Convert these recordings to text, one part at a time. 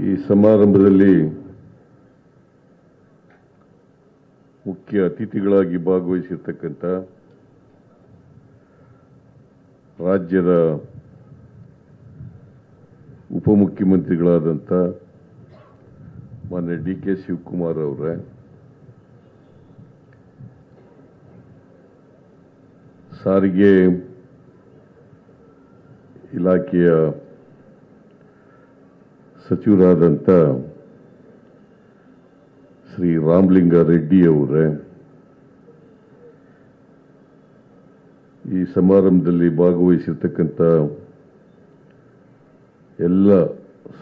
ಈ ಸಮಾರಂಭದಲ್ಲಿ ಮುಖ್ಯ ಅತಿಥಿಗಳಾಗಿ ಭಾಗವಹಿಸಿರ್ತಕ್ಕಂಥ ರಾಜ್ಯದ ಉಪಮುಖ್ಯಮಂತ್ರಿಗಳಾದಂಥ ಮಾನ್ಯ ಡಿ ಕೆ ಶಿವಕುಮಾರ್ ಅವರೇ ಸಾರಿಗೆ ಇಲಾಖೆಯ ಸಚಿವರಾದಂಥ ಶ್ರೀ ರಾಮಲಿಂಗ ರೆಡ್ಡಿಯವರೇ ಈ ಸಮಾರಂಭದಲ್ಲಿ ಭಾಗವಹಿಸಿರ್ತಕ್ಕಂಥ ಎಲ್ಲ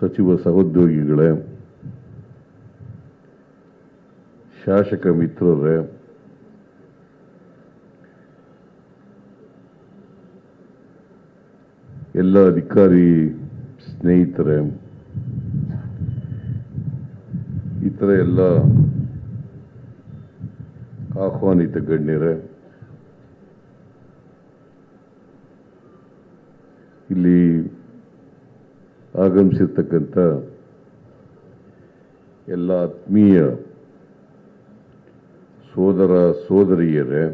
ಸಚಿವ ಸಹೋದ್ಯೋಗಿಗಳೇ, ಶಾಸಕ ಮಿತ್ರರೇ, ಎಲ್ಲ ಅಧಿಕಾರಿ ಸ್ನೇಹಿತರೆ ಇತರ ಎಲ್ಲ ಆಹ್ವಾನಿತ ಗಣ್ಯರೇ ಇಲ್ಲಿ ಆಗಮಿಸಿರ್ತಕ್ಕಂಥ ಎಲ್ಲ ಆತ್ಮೀಯ ಸೋದರ ಸೋದರಿಯರೇ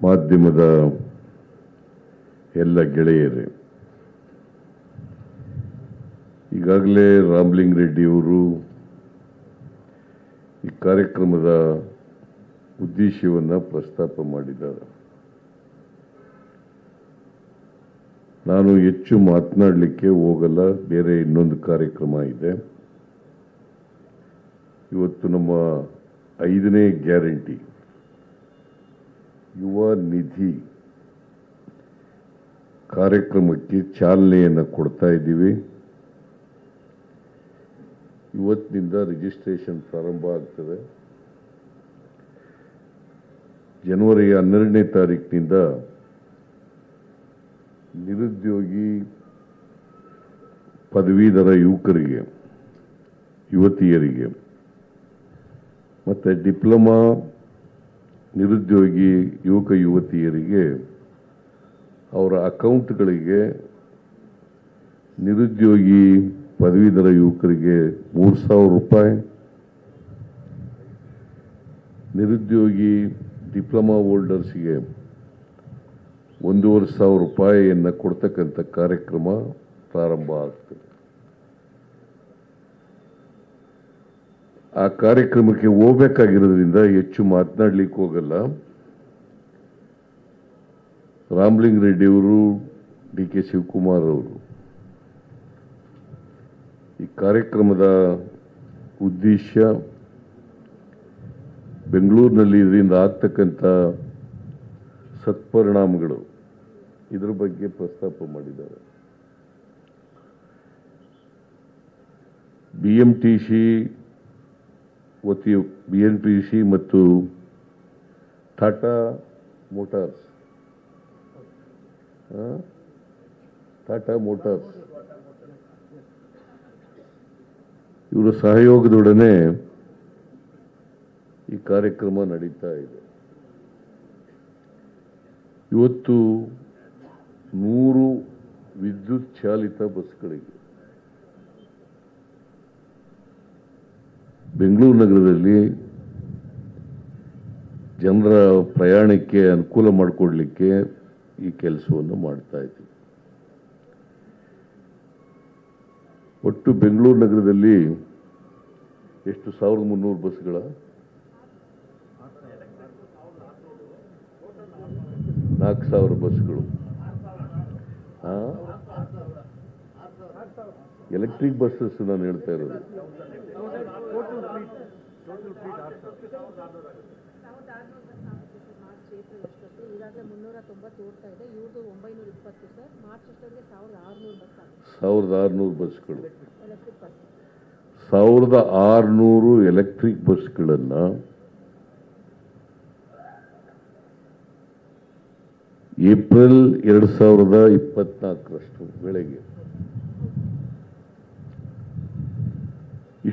ಮಾಧ್ಯಮದ ಎಲ್ಲ ಗೆಳೆಯರೇ ಈಗಾಗಲೇ ರಾಮಲಿಂಗ್ ರೆಡ್ಡಿಯವರು ಈ ಕಾರ್ಯಕ್ರಮದ ಉದ್ದೇಶವನ್ನು ಪ್ರಸ್ತಾಪ ಮಾಡಿದ್ದಾರೆ. ನಾನು ಹೆಚ್ಚು ಮಾತನಾಡಲಿಕ್ಕೆ ಹೋಗಲ್ಲ, ಬೇರೆ ಇನ್ನೊಂದು ಕಾರ್ಯಕ್ರಮ ಇದೆ. ಇವತ್ತು ನಮ್ಮ ಐದನೇ ಗ್ಯಾರಂಟಿ. ಯುವ ನಿಧಿ ಕಾರ್ಯಕ್ರಮಕ್ಕೆ ಚಾಲನೆಯನ್ನು ಕೊಡ್ತಾ ಇದ್ದೀವಿ. ಇವತ್ತಿನಿಂದ ರಿಜಿಸ್ಟ್ರೇಷನ್ ಪ್ರಾರಂಭ ಆಗ್ತದೆ. ಜನವರಿ ಹನ್ನೆರಡನೇ ತಾರೀಕಿನಿಂದ ನಿರುದ್ಯೋಗಿ ಪದವೀಧರ ಯುವಕರಿಗೆ, ಯುವತಿಯರಿಗೆ, ಮತ್ತು ಡಿಪ್ಲೊಮಾ ನಿರುದ್ಯೋಗಿ ಯುವಕ ಯುವತಿಯರಿಗೆ ಅವರ ಅಕೌಂಟ್ಗಳಿಗೆ ನಿರುದ್ಯೋಗಿ ಪದವೀಧರ ಯುವಕರಿಗೆ ಮೂರು ಸಾವಿರ ರೂಪಾಯಿ. ನಿರುದ್ಯೋಗಿ ಡಿಪ್ಲೊಮಾ ಹೋಲ್ಡರ್ಸ್ಗೆ ಒಂದೂವರೆ ಸಾವಿರ ರೂಪಾಯಿಯನ್ನು ಕೊಡ್ತಕ್ಕಂಥ ಕಾರ್ಯಕ್ರಮ ಪ್ರಾರಂಭ ಆಗ್ತದೆ. ಆ ಕಾರ್ಯಕ್ರಮಕ್ಕೆ ಹೋಗ್ಬೇಕಾಗಿರೋದ್ರಿಂದ ಹೆಚ್ಚು ಮಾತನಾಡ್ಲಿಕ್ಕೆ ಹೋಗಲ್ಲ. ರಾಮಲಿಂಗ್ ರೆಡ್ಡಿಯವರು ಡಿ ಕೆ ಶಿವಕುಮಾರ್ ಅವರು ಈ ಕಾರ್ಯಕ್ರಮದ ಉದ್ದೇಶ ಬೆಂಗಳೂರಿನಲ್ಲಿ ಇದರಿಂದ ಆಗ್ತಕ್ಕಂಥ ಸತ್ಪರಿಣಾಮಗಳು ಇದರ ಬಗ್ಗೆ ಪ್ರಸ್ತಾಪ ಮಾಡಿದ್ದಾರೆ ಬಿ ಎಂ ಟಿ ಸಿ ವತಿ ಬಿ ಎನ್ ಟಿ ಸಿ ಮತ್ತು ಟಾಟಾ ಮೋಟಾರ್ಸ್? ಟಾಟಾ ಮೋಟಾರ್ಸ್ ಇವರ ಸಹಯೋಗದೊಡನೆ ಈ ಕಾರ್ಯಕ್ರಮ ನಡೀತಾ ಇದೆ. ಇವತ್ತು ನೂರು ವಿದ್ಯುತ್ ಚಾಲಿತ ಬಸ್ಗಳಿಗೆ ಬೆಂಗಳೂರು ನಗರದಲ್ಲಿ ಜನರ ಪ್ರಯಾಣಕ್ಕೆ ಅನುಕೂಲ ಮಾಡಿಕೊಡ್ಲಿಕ್ಕೆ ಈ ಕೆಲಸವನ್ನು ಮಾಡ್ತಾ ಇದ್ದೀವಿ. ಒಟ್ಟು ಬೆಂಗಳೂರು ನಗರದಲ್ಲಿ ಎಷ್ಟು ಸಾವಿರದ ಮುನ್ನೂರು ಬಸ್ಗಳ ನಾಲ್ಕು ಸಾವಿರ ಬಸ್ಗಳು ಎಲೆಕ್ಟ್ರಿಕ್ ಬಸ್ಸಸ್ ನಾನು ಹೇಳ್ತಾ ಇರೋದು. ಈಗಾಗಲೇ ಮುನ್ನೂರ ತೊಂಬತ್ತು ಓಡ್ತಾ ಇದೆ. ಇವ್ರದ್ದು ಒಂಬೈನೂರ ಇಪ್ಪತ್ತು ಸರ್. ಮಾರ್ಚ್ ಅಷ್ಟೊತ್ತಿಗೆ ಸಾವಿರದ ಆರುನೂರು ಬಸ್ ಸಾವಿರದ ಆರುನೂರು ಬಸ್ಗಳು. ಎಲೆಕ್ಟ್ರಿಕ್ ಬಸ್ ಸಾವಿರದ ಆರುನೂರು ಎಲೆಕ್ಟ್ರಿಕ್ ಬಸ್ಗಳನ್ನು ಏಪ್ರಿಲ್ ಎರಡು ಸಾವಿರದ ಇಪ್ಪತ್ನಾಲ್ಕರಷ್ಟು ಬೆಳಗ್ಗೆ.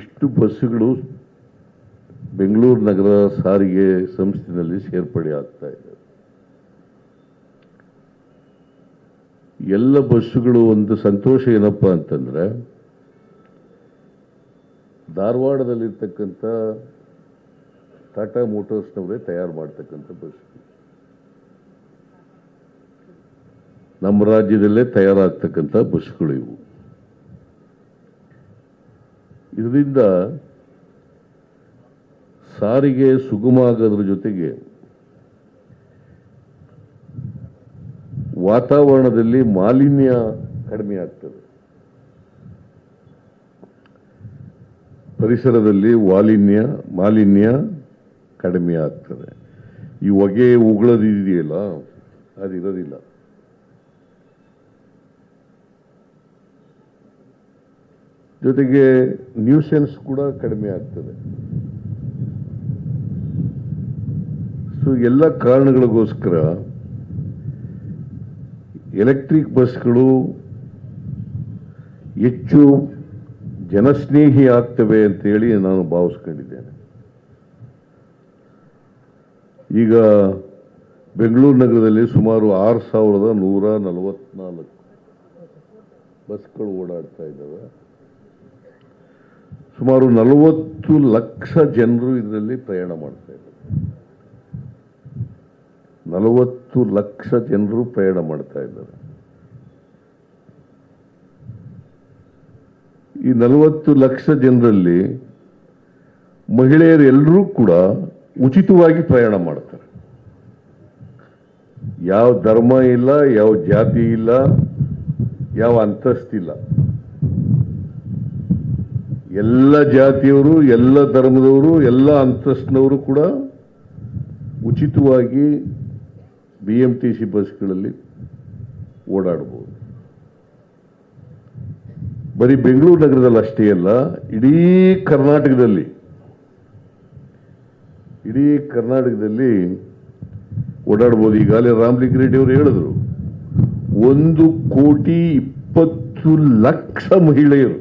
ಇಷ್ಟು ಬಸ್ಸುಗಳು ಬೆಂಗಳೂರು ನಗರ ಸಾರಿಗೆ ಸಂಸ್ಥೆಯಲ್ಲಿ ಸೇರ್ಪಡೆ ಆಗ್ತಾ ಇದೆ. ಎಲ್ಲ ಬಸ್ಸುಗಳು ಒಂದು ಸಂತೋಷ ಏನಪ್ಪ ಅಂತಂದ್ರೆ, ಧಾರವಾಡದಲ್ಲಿರ್ತಕ್ಕಂಥ ಟಾಟಾ ಮೋಟರ್ಸ್ನವರೇ ತಯಾರು ಮಾಡ್ತಕ್ಕಂಥ ಬಸ್. ನಮ್ಮ ರಾಜ್ಯದಲ್ಲೇ ತಯಾರಾಗ್ತಕ್ಕಂಥ ಬಸ್ಸುಗಳು ಇವು. ಇದರಿಂದ ಸಾರಿಗೆ ಸುಗಮ ಆಗೋದ್ರ ಜೊತೆಗೆ ವಾತಾವರಣದಲ್ಲಿ ಮಾಲಿನ್ಯ ಕಡಿಮೆ ಆಗ್ತದೆ. ಪರಿಸರದಲ್ಲಿ ಮಾಲಿನ್ಯ ಮಾಲಿನ್ಯ ಕಡಿಮೆ ಆಗ್ತದೆ. ಈ ಹೊಗೆ ಉಗುಳದಿದೆಯಲ್ಲ ಅದಿರೋದಿಲ್ಲ. ಜೊತೆಗೆ ನ್ಯೂಸೆನ್ಸ್ ಕೂಡ ಕಡಿಮೆ ಆಗ್ತದೆ. ಸೊ ಎಲ್ಲ ಕಾರಣಗಳಿಗೋಸ್ಕರ ಎಲೆಕ್ಟ್ರಿಕ್ ಬಸ್ಗಳು ಹೆಚ್ಚು ಜನಸ್ನೇಹಿ ಆಗ್ತವೆ ಅಂತೇಳಿ ನಾನು ಭಾವಿಸ್ಕೊಂಡಿದ್ದೇನೆ. ಈಗ ಬೆಂಗಳೂರು ನಗರದಲ್ಲಿ ಸುಮಾರು ಆರು ಸಾವಿರದ ನೂರ ನಲವತ್ನಾಲ್ಕು ಬಸ್ಗಳು ಓಡಾಡ್ತಾ ಇದ್ದಾವೆ. ಸುಮಾರು ನಲವತ್ತು ಲಕ್ಷ ಜನರು ಇದರಲ್ಲಿ ಪ್ರಯಾಣ ಮಾಡ್ತಾ ಇದ್ದಾರೆ. ನಲವತ್ತು ಲಕ್ಷ ಜನರು ಪ್ರಯಾಣ ಮಾಡ್ತಾ ಇದ್ದಾರೆ. ಈ ನಲವತ್ತು ಲಕ್ಷ ಜನರಲ್ಲಿ ಮಹಿಳೆಯರು ಎಲ್ಲರೂ ಕೂಡ ಉಚಿತವಾಗಿ ಪ್ರಯಾಣ ಮಾಡ್ತಾರೆ. ಯಾವ ಧರ್ಮ ಇಲ್ಲ, ಯಾವ ಜಾತಿ ಇಲ್ಲ, ಯಾವ ಅಂತಸ್ತಿಲ್ಲ ಎಲ್ಲ ಜಾತಿಯವರು, ಎಲ್ಲ ಧರ್ಮದವರು, ಎಲ್ಲ ಅಂತಸ್ತಿನವರು ಕೂಡ ಉಚಿತವಾಗಿ ಬಿ ಎಂ ಟಿ ಸಿ ಬಸ್ಗಳಲ್ಲಿ ಓಡಾಡ್ಬೋದು ಬರೀ ಬೆಂಗಳೂರು ನಗರದಲ್ಲಿ ಅಷ್ಟೇ ಅಲ್ಲ, ಇಡೀ ಕರ್ನಾಟಕದಲ್ಲಿ ಇಡೀ ಕರ್ನಾಟಕದಲ್ಲಿ ಓಡಾಡ್ಬೋದು ಈಗಾಗಲೇ ರಾಮ್ಲಿಂಗ್ ರೆಡ್ಡಿ ಅವರು ಹೇಳಿದ್ರು, ಒಂದು ಕೋಟಿ ಇಪ್ಪತ್ತು ಲಕ್ಷ ಮಹಿಳೆಯರು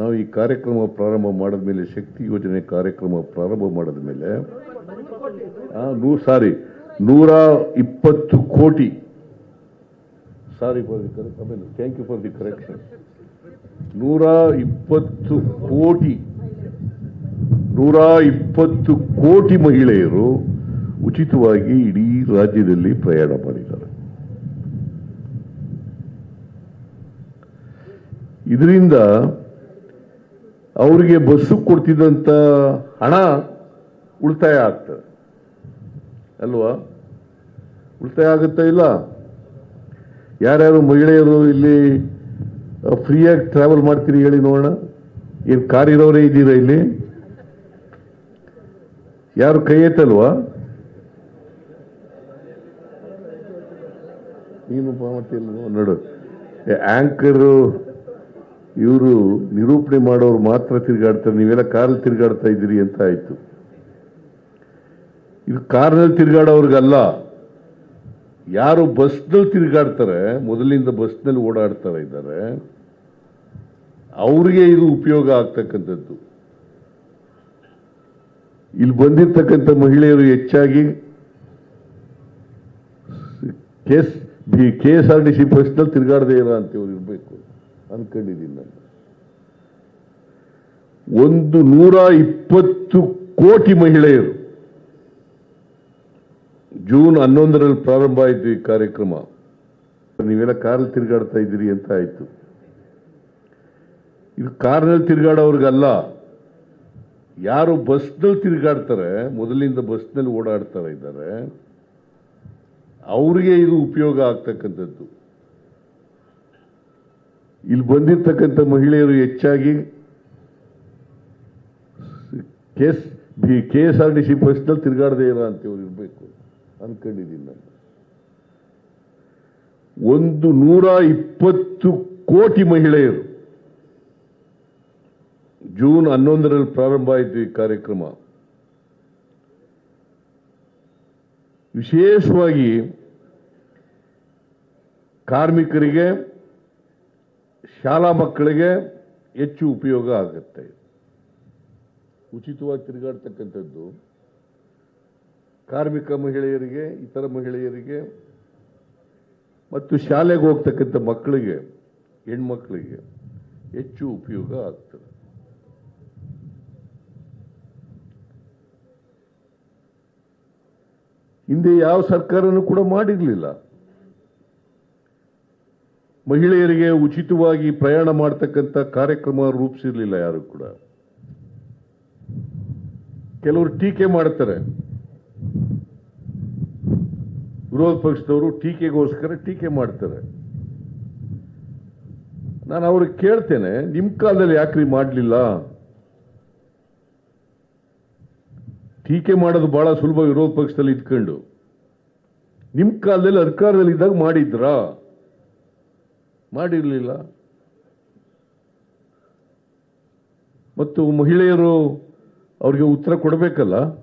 ನಾವು ಈ ಕಾರ್ಯಕ್ರಮ ಪ್ರಾರಂಭ ಮಾಡಿದ ಮೇಲೆ ಶಕ್ತಿ ಯೋಜನೆ ಕಾರ್ಯಕ್ರಮ ಪ್ರಾರಂಭ ಮಾಡಿದ ಮೇಲೆ ಸಾರಿ ನೂರ ಇಪ್ಪತ್ತು ಕೋಟಿ. Sorry for the correct thank you for the correction ನೂರ ಇಪ್ಪತ್ತು ಕೋಟಿ. ನೂರ ಇಪ್ಪತ್ತು ಕೋಟಿ ಮಹಿಳೆಯರು ಉಚಿತವಾಗಿ ಇಡೀ ರಾಜ್ಯದಲ್ಲಿ ಪ್ರಯಾಣ ಮಾಡಿದ್ದಾರೆ. ಇದರಿಂದ ಅವರಿಗೆ ಬಸ್ಸು ಕೊಡ್ತಿದ್ದಂಥ ಹಣ ಉಳಿತಾಯ ಆಗ್ತದೆ. ಅಲ್ವಾ? ಉಳಿತಾಯ ಆಗುತ್ತಾ ಇಲ್ಲ? ಯಾರ್ಯಾರು ಮಹಿಳೆಯರು ಇಲ್ಲಿ ಫ್ರೀಯಾಗಿ ಟ್ರಾವೆಲ್ ಮಾಡ್ತೀರಿ ಹೇಳಿ ನೋಡೋಣ. ಏನು ಕಾರ್ ಇರೋರೇ ಇದ್ದೀರಾ ಇಲ್ಲಿ? ಯಾರು ಕೈ ಎತ್ತಲ್ವಾ? ನೀನು ನೋಡು ಆಂಕರು ಇವರು ನಿರೂಪಣೆ ಮಾಡೋರು ಮಾತ್ರ ತಿರುಗಾಡ್ತಾರೆ, ನೀವೆಲ್ಲ ಕಾರಲ್ಲಿ ತಿರುಗಾಡ್ತಾ ಇದ್ದೀರಿ ಅಂತ ಆಯ್ತು. ಇದು ಕಾರ್ನಲ್ಲಿ ತಿರುಗಾಡೋರ್ಗಲ್ಲ. ಯಾರು ಬಸ್ನಲ್ಲಿ ತಿರುಗಾಡ್ತಾರೆ, ಮೊದಲಿಂದ ಬಸ್ನಲ್ಲಿ ಓಡಾಡ್ತಾ ಇದ್ದಾರೆ, ಅವ್ರಿಗೆ ಇದು ಉಪಯೋಗ ಆಗ್ತಕ್ಕಂಥದ್ದು. ಇಲ್ಲಿ ಬಂದಿರ್ತಕ್ಕಂಥ ಮಹಿಳೆಯರು ಹೆಚ್ಚಾಗಿ ಕೆಸ್ K S R T C ಬಸ್ನಲ್ಲಿ ತಿರುಗಾಡದೇ ಇರೋ ಅಂತೇವ್ರು ಇರಬೇಕು ಅನ್ಕೊಂಡಿದ್ದೀನಿ ನಾನು. ಒಂದು ನೂರ ಇಪ್ಪತ್ತು ಕೋಟಿ ಮಹಿಳೆಯರು ಜೂನ್ ಹನ್ನೊಂದರಲ್ಲಿ ಪ್ರಾರಂಭ ಆಯಿತು ಈ ಕಾರ್ಯಕ್ರಮ. ನೀವೆಲ್ಲ ಕಾರಲ್ಲಿ ತಿರುಗಾಡ್ತಾ ಇದ್ದೀರಿ ಅಂತ ಆಯಿತು. ಇದು ಕಾರ್ನಲ್ಲಿ ತಿರುಗಾಡೋರಿಗಲ್ಲ. ಯಾರು ಬಸ್ನಲ್ಲಿ ತಿರುಗಾಡ್ತಾರೆ, ಮೊದಲಿಂದ ಬಸ್ನಲ್ಲಿ ಓಡಾಡ್ತಾ ಇದ್ದಾರೆ. ಅವ್ರಿಗೆ ಇದು ಉಪಯೋಗ ಆಗ್ತಕ್ಕಂಥದ್ದು. ಇಲ್ಲಿ ಬಂದಿರ್ತಕ್ಕಂಥ ಮಹಿಳೆಯರು ಹೆಚ್ಚಾಗಿ ಕೆಸ್ K S R T C ಬಸ್ನಲ್ಲಿ ತಿರುಗಾಡದೇ ಇರೋ ಅಂತೇವ್ರು ಇರಬೇಕು. ಅನ್ಕೊಂಡಿದ್ದೀನಿ ನಾನು. ಒಂದು ನೂರ ಇಪ್ಪತ್ತು ಕೋಟಿ ಮಹಿಳೆಯರು. ಜೂನ್ ಹನ್ನೊಂದರಲ್ಲಿ ಪ್ರಾರಂಭ ಆಯಿತು ಈ ಕಾರ್ಯಕ್ರಮ. ವಿಶೇಷವಾಗಿ ಕಾರ್ಮಿಕರಿಗೆ, ಶಾಲಾ ಮಕ್ಕಳಿಗೆ ಹೆಚ್ಚು ಉಪಯೋಗ ಆಗುತ್ತೆ. ಉಚಿತವಾಗಿ ತಿರುಗಾಡ್ತಕ್ಕಂಥದ್ದು ಕಾರ್ಮಿಕ ಮಹಿಳೆಯರಿಗೆ, ಇತರ ಮಹಿಳೆಯರಿಗೆ, ಮತ್ತು ಶಾಲೆಗೆ ಹೋಗ್ತಕ್ಕಂಥ ಮಕ್ಕಳಿಗೆ, ಹೆಣ್ಮಕ್ಳಿಗೆ ಹೆಚ್ಚು ಉಪಯೋಗ ಆಗ್ತದೆ. ಹಿಂದೆ ಯಾವ ಸರ್ಕಾರನೂ ಕೂಡ ಮಾಡಿರಲಿಲ್ಲ. ಮಹಿಳೆಯರಿಗೆ ಉಚಿತವಾಗಿ ಪ್ರಯಾಣ ಮಾಡ್ತಕ್ಕಂಥ ಕಾರ್ಯಕ್ರಮ ರೂಪಿಸಿರ್ಲಿಲ್ಲ ಯಾರು ಕೂಡ. ಕೆಲವರು ಟೀಕೆ ಮಾಡ್ತಾರೆ. ವಿರೋಧ ಪಕ್ಷದವರು ಟೀಕೆಗೋಸ್ಕರ ಟೀಕೆ ಮಾಡ್ತಾರೆ. ನಾನು ಅವ್ರಿಗೆ ಕೇಳ್ತೇನೆ ನಿಮ್ಮ ಕಾಲದಲ್ಲಿ ಯಾಕ್ರಿ ಮಾಡಲಿಲ್ಲ? ಟೀಕೆ ಮಾಡೋದು ಬಹಳ ಸುಲಭ ವಿರೋಧ ಪಕ್ಷದಲ್ಲಿ ಇಟ್ಕೊಂಡು. ನಿಮ್ಮ ಕಾಲದಲ್ಲಿ ಅಧಿಕಾರದಲ್ಲಿ ಇದ್ದಾಗ ಮಾಡಿದ್ರಾ? ಮಾಡಿರಲಿಲ್ಲ. ಮತ್ತು ಮಹಿಳೆಯರು ಅವರಿಗೆ ಉತ್ತರ ಕೊಡಬೇಕಲ್ಲ?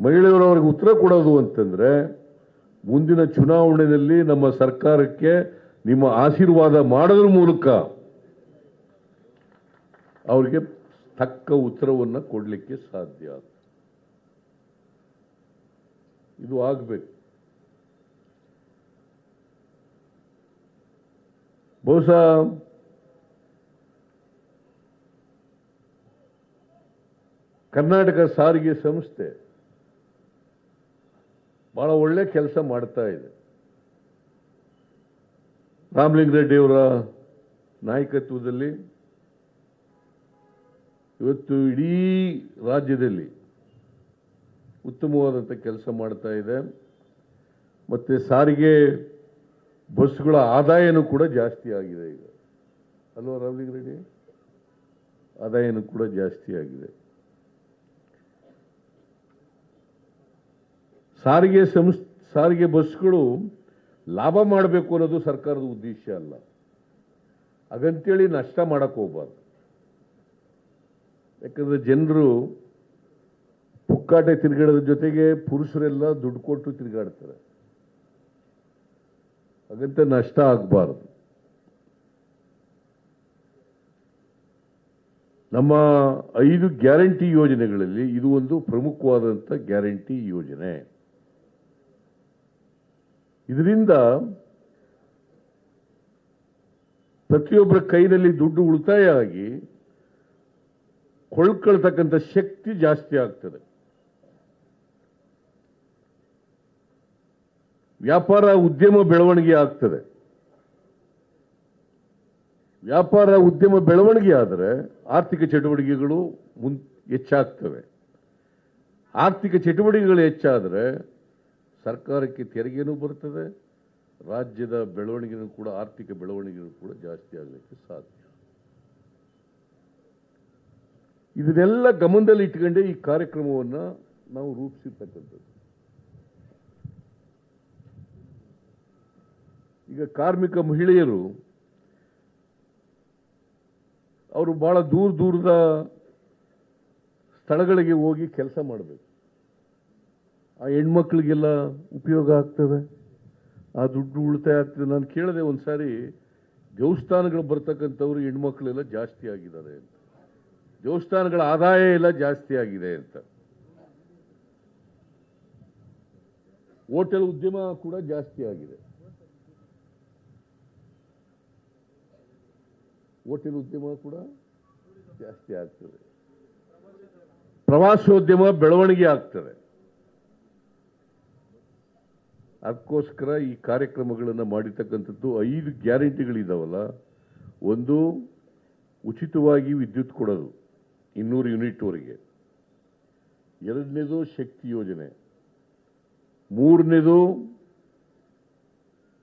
ಮಹಿಳೆಯರು ಅವ್ರಿಗೆ ಉತ್ತರ ಕೊಡೋದು ಅಂತಂದರೆ, ಮುಂದಿನ ಚುನಾವಣೆಯಲ್ಲಿ ನಮ್ಮ ಸರ್ಕಾರಕ್ಕೆ ನಿಮ್ಮ ಆಶೀರ್ವಾದ ಮಾಡೋದ್ರ ಮೂಲಕ ಅವರಿಗೆ ತಕ್ಕ ಉತ್ತರವನ್ನು ಕೊಡಲಿಕ್ಕೆ ಸಾಧ್ಯ. ಇದು ಆಗಬೇಕು. ಬಹುಶಃ ಕರ್ನಾಟಕ ಸಾರಿಗೆ ಸಂಸ್ಥೆ ಬಹಳ ಒಳ್ಳೆ ಕೆಲಸ ಮಾಡ್ತಾ ಇದೆ. ರಾಮಲಿಂಗರೆಡ್ಡಿಯವರ ನಾಯಕತ್ವದಲ್ಲಿ ಇವತ್ತು ಇಡೀ ರಾಜ್ಯದಲ್ಲಿ ಉತ್ತಮವಾದಂಥ ಕೆಲಸ ಮಾಡ್ತಾ ಇದೆ. ಮತ್ತು ಸಾರಿಗೆ ಬಸ್ಗಳ ಆದಾಯನೂ ಕೂಡ ಜಾಸ್ತಿ ಆಗಿದೆ ಈಗ. ಅಲ್ವಾ ರಾಮಲಿಂಗರೆಡ್ಡಿ? ಆದಾಯನೂ ಕೂಡ ಜಾಸ್ತಿ ಆಗಿದೆ. ಸಾರಿಗೆ ಸಂಸ್, ಸಾರಿಗೆ ಬಸ್ಗಳು ಲಾಭ ಮಾಡಬೇಕು ಅನ್ನೋದು ಸರ್ಕಾರದ ಉದ್ದೇಶ ಅಲ್ಲ. ಹಾಗಂತೇಳಿ ನಷ್ಟ ಮಾಡಕ್ಕೆ ಹೋಗ್ಬಾರ್ದು. ಯಾಕಂದರೆ ಜನರು ಪುಕ್ಕಾಟೆ ತಿರುಗಾಡೋದ್ರ ಜೊತೆಗೆ ಪುರುಷರೆಲ್ಲ ದುಡ್ಡು ಕೊಟ್ಟು ತಿರುಗಾಡ್ತಾರೆ. ಹಾಗಂತ ನಷ್ಟ ಆಗಬಾರ್ದು. ನಮ್ಮ ಐದು ಗ್ಯಾರಂಟಿ ಯೋಜನೆಗಳಲ್ಲಿ ಇದು ಒಂದು ಪ್ರಮುಖವಾದಂಥ ಗ್ಯಾರಂಟಿ ಯೋಜನೆ. ಇದರಿಂದ ಪ್ರತಿಯೊಬ್ಬರ ಕೈನಲ್ಲಿ ದುಡ್ಡು ಉಳಿತಾಯ ಆಗಿ ಕೊಳ್ಕೊಳ್ತಕ್ಕಂಥ ಶಕ್ತಿ ಜಾಸ್ತಿ ಆಗ್ತದೆ. ವ್ಯಾಪಾರ ಉದ್ಯಮ ಬೆಳವಣಿಗೆ ಆಗ್ತದೆ. ವ್ಯಾಪಾರ ಉದ್ಯಮ ಬೆಳವಣಿಗೆ ಆದರೆ ಆರ್ಥಿಕ ಚಟುವಟಿಕೆಗಳು ಮುನ್, ಹೆಚ್ಚಾಗ್ತವೆ. ಆರ್ಥಿಕ ಚಟುವಟಿಕೆಗಳು ಹೆಚ್ಚಾದರೆ ಸರ್ಕಾರಕ್ಕೆ ತೆರಿಗೆನೂ ಬರ್ತದೆ, ರಾಜ್ಯದ ಬೆಳವಣಿಗೆನೂ ಕೂಡ, ಆರ್ಥಿಕ ಬೆಳವಣಿಗೆನೂ ಕೂಡ ಜಾಸ್ತಿ ಆಗಲಿಕ್ಕೆ ಸಾಧ್ಯ. ಇದನ್ನೆಲ್ಲ ಗಮನದಲ್ಲಿ ಇಟ್ಕೊಂಡೇ ಈ ಕಾರ್ಯಕ್ರಮವನ್ನು ನಾವು ರೂಪಿಸಿರ್ತಕ್ಕಂಥದ್ದು. ಈಗ ಕಾರ್ಮಿಕ ಮಹಿಳೆಯರು, ಅವರು ಬಹಳ ದೂರ ದೂರದ ಸ್ಥಳಗಳಿಗೆ ಹೋಗಿ ಕೆಲಸ ಮಾಡಬೇಕು. ಆ ಹೆಣ್ಮಕ್ಳಿಗೆಲ್ಲ ಉಪಯೋಗ ಆಗ್ತದೆ? ಆ ದುಡ್ಡು ಉಳಿತಾಯ ಆಗ್ತದೆ. ನಾನು ಕೇಳಿದೆ ಒಂದು ಸಾರಿ, ದೇವಸ್ಥಾನಗಳು ಬರ್ತಕ್ಕಂಥವ್ರು ಹೆಣ್ಮಕ್ಳೆಲ್ಲ ಜಾಸ್ತಿ ಆಗಿದ್ದಾರೆ ಅಂತ. ದೇವಸ್ಥಾನಗಳ ಆದಾಯ ಎಲ್ಲ ಜಾಸ್ತಿ ಆಗಿದೆ ಅಂತ. ಹೋಟೆಲ್ ಉದ್ಯಮ ಕೂಡ ಜಾಸ್ತಿ ಆಗಿದೆ. ಹೋಟೆಲ್ ಉದ್ಯಮ ಕೂಡ ಜಾಸ್ತಿ ಆಗ್ತದೆ. ಪ್ರವಾಸೋದ್ಯಮ ಬೆಳವಣಿಗೆ ಆಗ್ತದೆ. ಅದಕ್ಕೋಸ್ಕರ ಈ ಕಾರ್ಯಕ್ರಮಗಳನ್ನು ಮಾಡಿರ್ತಕ್ಕಂಥದ್ದು ಐದು ಗ್ಯಾರಂಟಿಗಳಿದಾವಲ್ಲ. ಒಂದು ಉಚಿತವಾಗಿ ವಿದ್ಯುತ್ ಕೊಡೋದು ಇನ್ನೂರು ಯೂನಿಟ್ವರೆಗೆ ಎರಡನೇದು ಶಕ್ತಿ ಯೋಜನೆ. ಮೂರನೇದು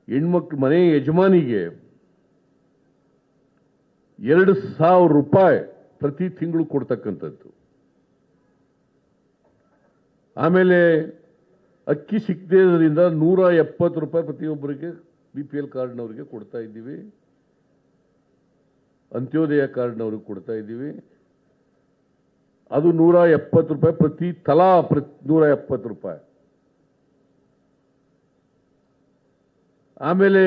ಹೆಣ್ಮಕ್ಳು ಮನೆ ಯಜಮಾನಿಗೆ ಎರಡು ಸಾವಿರ ರೂಪಾಯಿ ಪ್ರತಿ ತಿಂಗಳು ಕೊಡ್ತಕ್ಕಂಥದ್ದು. ಆಮೇಲೆ ಅಕ್ಕಿ ಸಿಗದೇ ಇರೋದ್ರಿಂದ ನೂರ ಎಪ್ಪತ್ತು ರೂಪಾಯಿ ಪ್ರತಿಯೊಬ್ಬರಿಗೆ ಬಿ ಪಿ ಎಲ್ ಕಾರ್ಡ್ನವರಿಗೆ ಕೊಡ್ತಾ ಇದ್ದೀವಿ. ಅಂತ್ಯೋದಯ ಕಾರ್ಡ್ನವ್ರಿಗೆ ಕೊಡ್ತಾ ಇದ್ದೀವಿ. ಅದು ನೂರ ಎಪ್ಪತ್ತು ರೂಪಾಯಿ ಪ್ರತಿ ತಲಾ ಪ್ರತಿ ನೂರ ಎಪ್ಪತ್ತು ರೂಪಾಯಿ. ಆಮೇಲೆ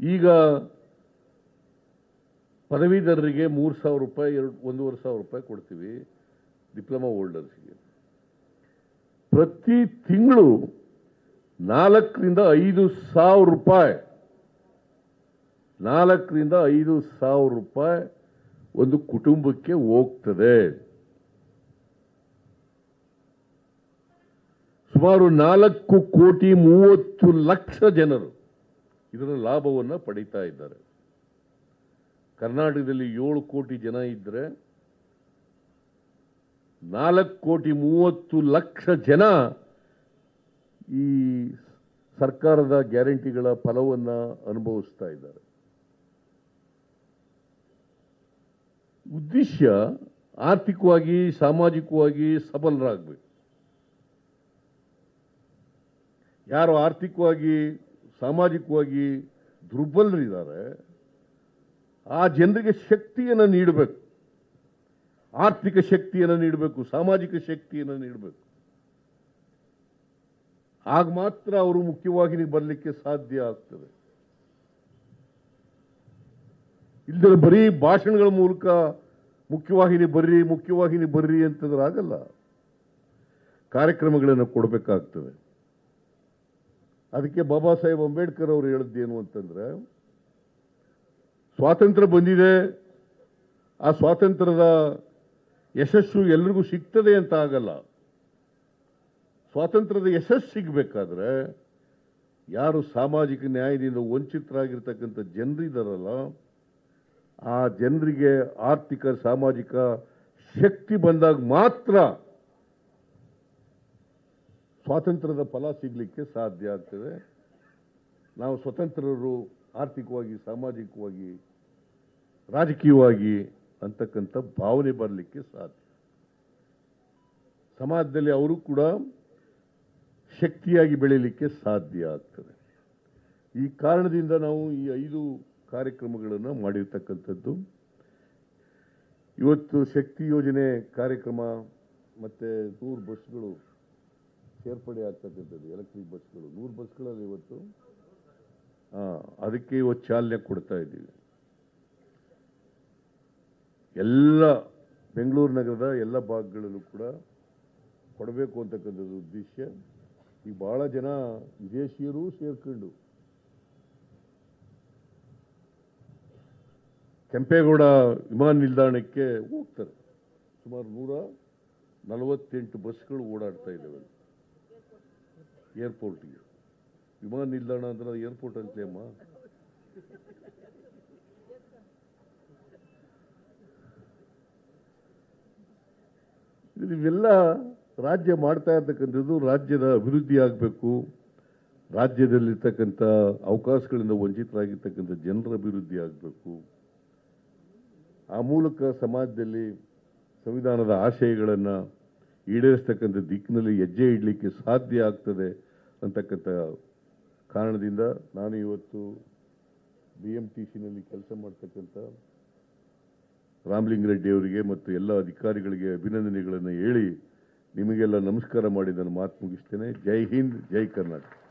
ಈಗ ಪದವೀಧರರಿಗೆ ಮೂರು ಸಾವಿರ ರೂಪಾಯಿ, ಎರಡು, ಒಂದೂವರೆ ಸಾವಿರ ರೂಪಾಯಿ ಕೊಡ್ತೀವಿ. ಡಿಪ್ಲೊಮಾ ಹೋಲ್ಡರ್ಸ್ಗೆ. ಪ್ರತಿ ತಿಂಗಳು ನಾಲ್ಕರಿಂದ ಐದು ಸಾವಿರ ರೂಪಾಯಿ. ನಾಲ್ಕರಿಂದ ಐದು ಸಾವಿರ ರೂಪಾಯಿ ಒಂದು ಕುಟುಂಬಕ್ಕೆ ಹೋಗ್ತದೆ. ಸುಮಾರು ನಾಲ್ಕು ಕೋಟಿ ಮೂವತ್ತು ಲಕ್ಷ ಜನರು ಇದರ ಲಾಭವನ್ನು ಪಡೀತಾ ಇದ್ದಾರೆ. ಕರ್ನಾಟಕದಲ್ಲಿ ಏಳು ಕೋಟಿ ಜನ ಇದ್ದರೆ ನಾಲ್ಕು ಕೋಟಿ ಮೂವತ್ತು ಲಕ್ಷ ಜನ ಈ ಸರ್ಕಾರದ ಗ್ಯಾರಂಟಿಗಳ ಫಲವನ್ನು ಅನುಭವಿಸ್ತಾ ಇದ್ದಾರೆ. ಉದ್ದೇಶ ಆರ್ಥಿಕವಾಗಿ, ಸಾಮಾಜಿಕವಾಗಿ ಸಬಲರಾಗಬೇಕು. ಯಾರು ಆರ್ಥಿಕವಾಗಿ, ಸಾಮಾಜಿಕವಾಗಿ ದುರ್ಬಲರಿದ್ದಾರೆ, ಆ ಜನರಿಗೆ ಶಕ್ತಿಯನ್ನು ನೀಡಬೇಕು. ಆರ್ಥಿಕ ಶಕ್ತಿಯನ್ನು ನೀಡಬೇಕು, ಸಾಮಾಜಿಕ ಶಕ್ತಿಯನ್ನು ನೀಡಬೇಕು. ಆಗ ಮಾತ್ರ ಅವರು ಮುಖ್ಯವಾಗಿ ಬರಲಿಕ್ಕೆ ಸಾಧ್ಯ ಆಗ್ತದೆ. ಇಲ್ಲದ ಬರೀ ಭಾಷಣಗಳ ಮೂಲಕ ಮುಖ್ಯವಾಹಿನಿ ಬರ್ರಿ ಮುಖ್ಯವಾಹಿನಿ ಬರ್ರಿ ಅಂತಂದ್ರೆ ಆಗಲ್ಲ. ಕಾರ್ಯಕ್ರಮಗಳನ್ನು ಕೊಡಬೇಕಾಗ್ತದೆ. ಅದಕ್ಕೆ ಬಾಬಾ ಸಾಹೇಬ್ ಅಂಬೇಡ್ಕರ್ ಅವರು ಹೇಳಿದ್ದೇನು ಅಂತಂದ್ರೆ, ಸ್ವಾತಂತ್ರ್ಯ ಬಂದಿದೆ, ಆ ಸ್ವಾತಂತ್ರ್ಯದ ಯಶಸ್ಸು ಎಲ್ರಿಗೂ ಸಿಗ್ತದೆ ಅಂತ ಆಗಲ್ಲ. ಸ್ವಾತಂತ್ರ್ಯದ ಯಶಸ್ಸು ಸಿಗಬೇಕಾದ್ರೆ ಯಾರು ಸಾಮಾಜಿಕ ನ್ಯಾಯದಿಂದ ವಂಚಿತರಾಗಿರ್ತಕ್ಕಂಥ ಜನರಿದ್ದಾರಲ್ಲ ಆ ಜನರಿಗೆ ಆರ್ಥಿಕ, ಸಾಮಾಜಿಕ ಶಕ್ತಿ ಬಂದಾಗ ಮಾತ್ರ ಸ್ವಾತಂತ್ರ್ಯದ ಫಲ ಸಿಗಲಿಕ್ಕೆ ಸಾಧ್ಯ ಆಗ್ತದೆ. ನಾವು ಸ್ವತಂತ್ರರು ಆರ್ಥಿಕವಾಗಿ, ಸಾಮಾಜಿಕವಾಗಿ, ರಾಜಕೀಯವಾಗಿ ಅಂತಕ್ಕಂಥ ಭಾವನೆ ಬರಲಿಕ್ಕೆ ಸಾಧ್ಯ. ಸಮಾಜದಲ್ಲಿ ಅವರು ಕೂಡ ಶಕ್ತಿಯಾಗಿ ಬೆಳೀಲಿಕ್ಕೆ ಸಾಧ್ಯ ಆಗ್ತದೆ. ಈ ಕಾರಣದಿಂದ ನಾವು ಈ ಐದು ಕಾರ್ಯಕ್ರಮಗಳನ್ನು ಮಾಡಿರ್ತಕ್ಕಂಥದ್ದು. ಇವತ್ತು ಶಕ್ತಿ ಯೋಜನೆ ಕಾರ್ಯಕ್ರಮ ಮತ್ತು ನೂರು ಬಸ್ಗಳು ಸೇರ್ಪಡೆ ಆಗ್ತಕ್ಕಂಥದ್ದು, ಎಲೆಕ್ಟ್ರಿಕ್ ಬಸ್ಗಳು. ನೂರು ಬಸ್ಗಳಲ್ಲಿ ಇವತ್ತು ಅದಕ್ಕೆ ಇವತ್ತು ಚಾಲನೆ ಕೊಡ್ತಾ ಇದ್ದೀವಿ. ಎಲ್ಲ ಬೆಂಗಳೂರು ನಗರದ ಎಲ್ಲ ಭಾಗಗಳಲ್ಲೂ ಕೂಡ ಕೊಡಬೇಕು ಅಂತಕ್ಕಂಥದ್ದು ಉದ್ದೇಶ. ಈಗ ಭಾಳ ಜನ ವಿದೇಶಿಯರು ಸೇರ್ಕೊಂಡು ಕೆಂಪೇಗೌಡ ವಿಮಾನ ನಿಲ್ದಾಣಕ್ಕೆ ಹೋಗ್ತಾರೆ. ಸುಮಾರು ನೂರ ನಲವತ್ತೆಂಟು ಬಸ್ಗಳು ಓಡಾಡ್ತಾ ಇದ್ದಾವೆ ಏರ್ಪೋರ್ಟಿಗೆ ವಿಮಾನ ನಿಲ್ದಾಣ ಅಂದ್ರೆ ಏರ್ಪೋರ್ಟ್ ಅಂತಲೇ ಇವೆಲ್ಲ ರಾಜ್ಯ ಮಾಡ್ತಾ ಇರ್ತಕ್ಕಂಥದ್ದು ರಾಜ್ಯದ ಅಭಿವೃದ್ಧಿ ಆಗಬೇಕು. ರಾಜ್ಯದಲ್ಲಿರ್ತಕ್ಕಂಥ ಅವಕಾಶಗಳಿಂದ ವಂಚಿತರಾಗಿರ್ತಕ್ಕಂಥ ಜನರ ಅಭಿವೃದ್ಧಿ ಆಗಬೇಕು. ಆ ಮೂಲಕ ಸಮಾಜದಲ್ಲಿ ಸಂವಿಧಾನದ ಆಶಯಗಳನ್ನು ಈಡೇರಿಸ್ತಕ್ಕಂಥ ದಿಕ್ಕಿನಲ್ಲಿ ಹೆಜ್ಜೆ ಇಡಲಿಕ್ಕೆ ಸಾಧ್ಯ ಆಗ್ತದೆ ಅಂತಕ್ಕಂಥ ಕಾರಣದಿಂದ ನಾನು ಇವತ್ತು ಬಿ ಎಂ ಟಿ ಸಿನಲ್ಲಿ ಕೆಲಸ ಮಾಡ್ತಕ್ಕಂಥ ರಾಮಲಿಂಗರೆಡ್ಡಿ ಅವರಿಗೆ ಮತ್ತು ಎಲ್ಲ ಅಧಿಕಾರಿಗಳಿಗೆ ಅಭಿನಂದನೆಗಳನ್ನು ಹೇಳಿ ನಿಮಗೆಲ್ಲ ನಮಸ್ಕಾರ ಮಾಡಿ ನಾನು ಮಾತು ಮುಗಿಸ್ತೇನೆ. ಜೈ ಹಿಂದ್, ಜೈ ಕರ್ನಾಟಕ.